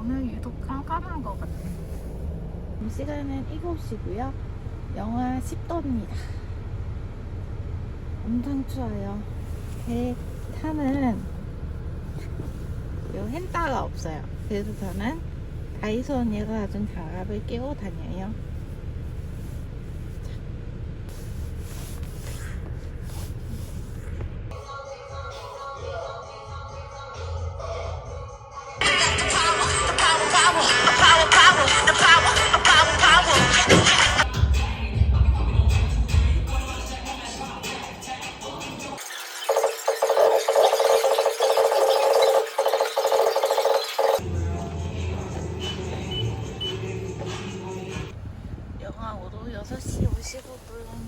오늘 유독 깜깜한 것 같아. 지금 시간은 7시고요. 영하 10도입니다. 엄청 추워요. 배 타는 요 헨따가 없어요. 그래서 저는 다이소 언니가 가진 장갑을 끼고 다녀요.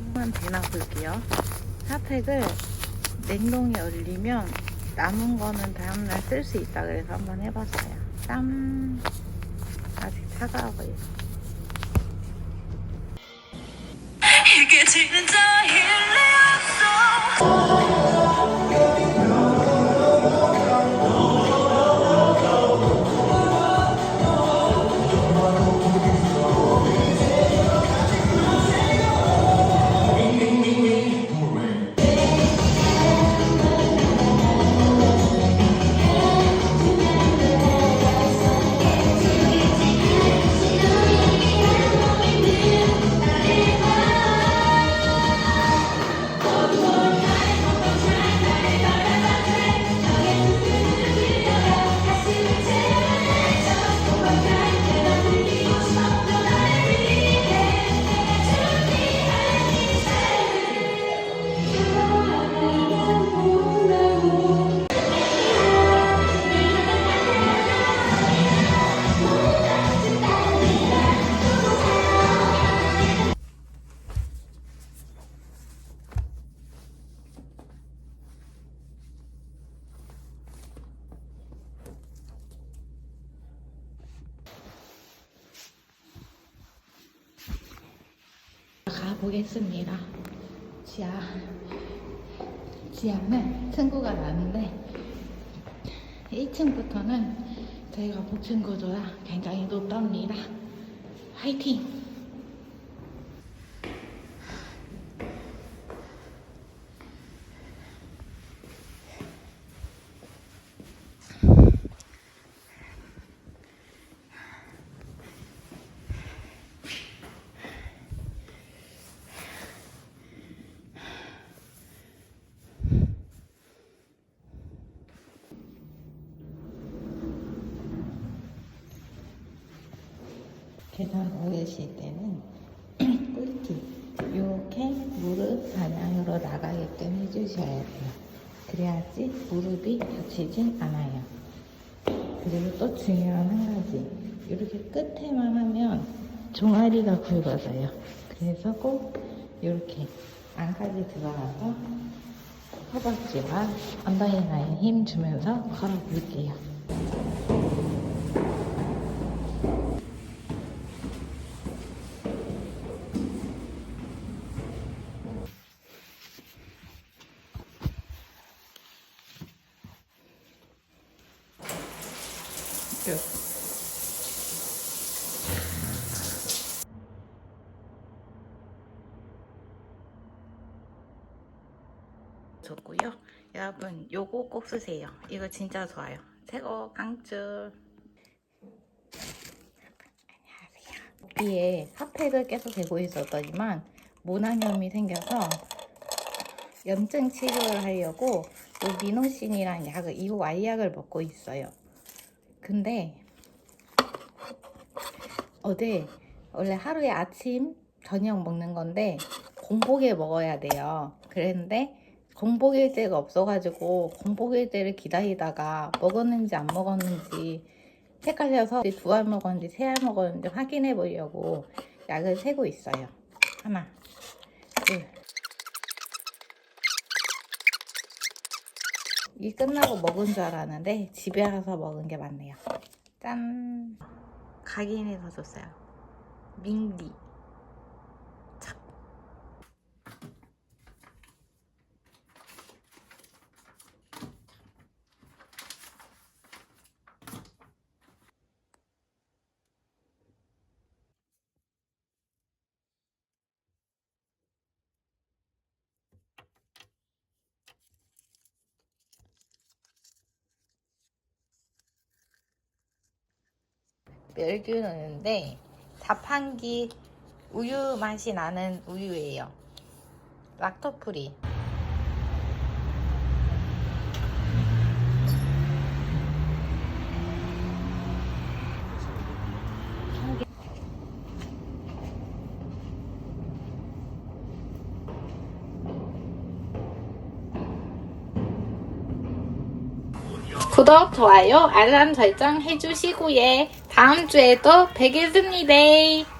55분만 되나 볼게요. 핫팩을 냉동에 얼리면 남은 거는 다음날 쓸 수 있다 그래서 한번 해봤어요. 땀 아직 차가워요. 이게 진짜 일 보겠습니다. 지하. 지하는 층고가 나는데 1층부터는 저희가 못 층고조라 굉장히 높답니다. 화이팅! 계단 올리실 때는 꿀팁 이렇게 무릎 방향으로 나가게끔 해주셔야 돼요. 그래야지 무릎이 다치진 않아요. 그리고 또 중요한 한 가지 이렇게 끝에만 하면 종아리가 굵어져요. 그래서 꼭 이렇게 안까지 들어가서 허벅지와 엉덩이 라인 힘 주면서 걸어볼게요. 끝. 좋고요. 여러분 요거 꼭 쓰세요. 이거 진짜 좋아요. 최고. 안녕하세요. 귀에 핫팩을 계속 대고 있었더니만 모낭염이 생겨서 염증 치료를 하려고 요 미노신이란 약을 이 Y약을 먹고 있어요. 근데 어제 원래 하루에 아침 저녁 먹는 건데 공복에 먹어야 돼요. 그랬는데 공복일제가 없어가지고 공복일제를 기다리다가 먹었는지 안 먹었는지 헷갈려서 두 알 먹었는지 세 알 먹었는지 확인해 보려고 약을 세고 있어요. 하나, 이 끝나고 먹은 줄 알았는데 집에 가서 먹은 게 맞네요. 짠. 각인해서 줬어요. 민디. 멸균우유인데 자판기 우유 맛이 나는 우유예요. 락토프리. 구독, 좋아요, 알람 설정 해주시고요. 다음 주에도 뵙겠습니다.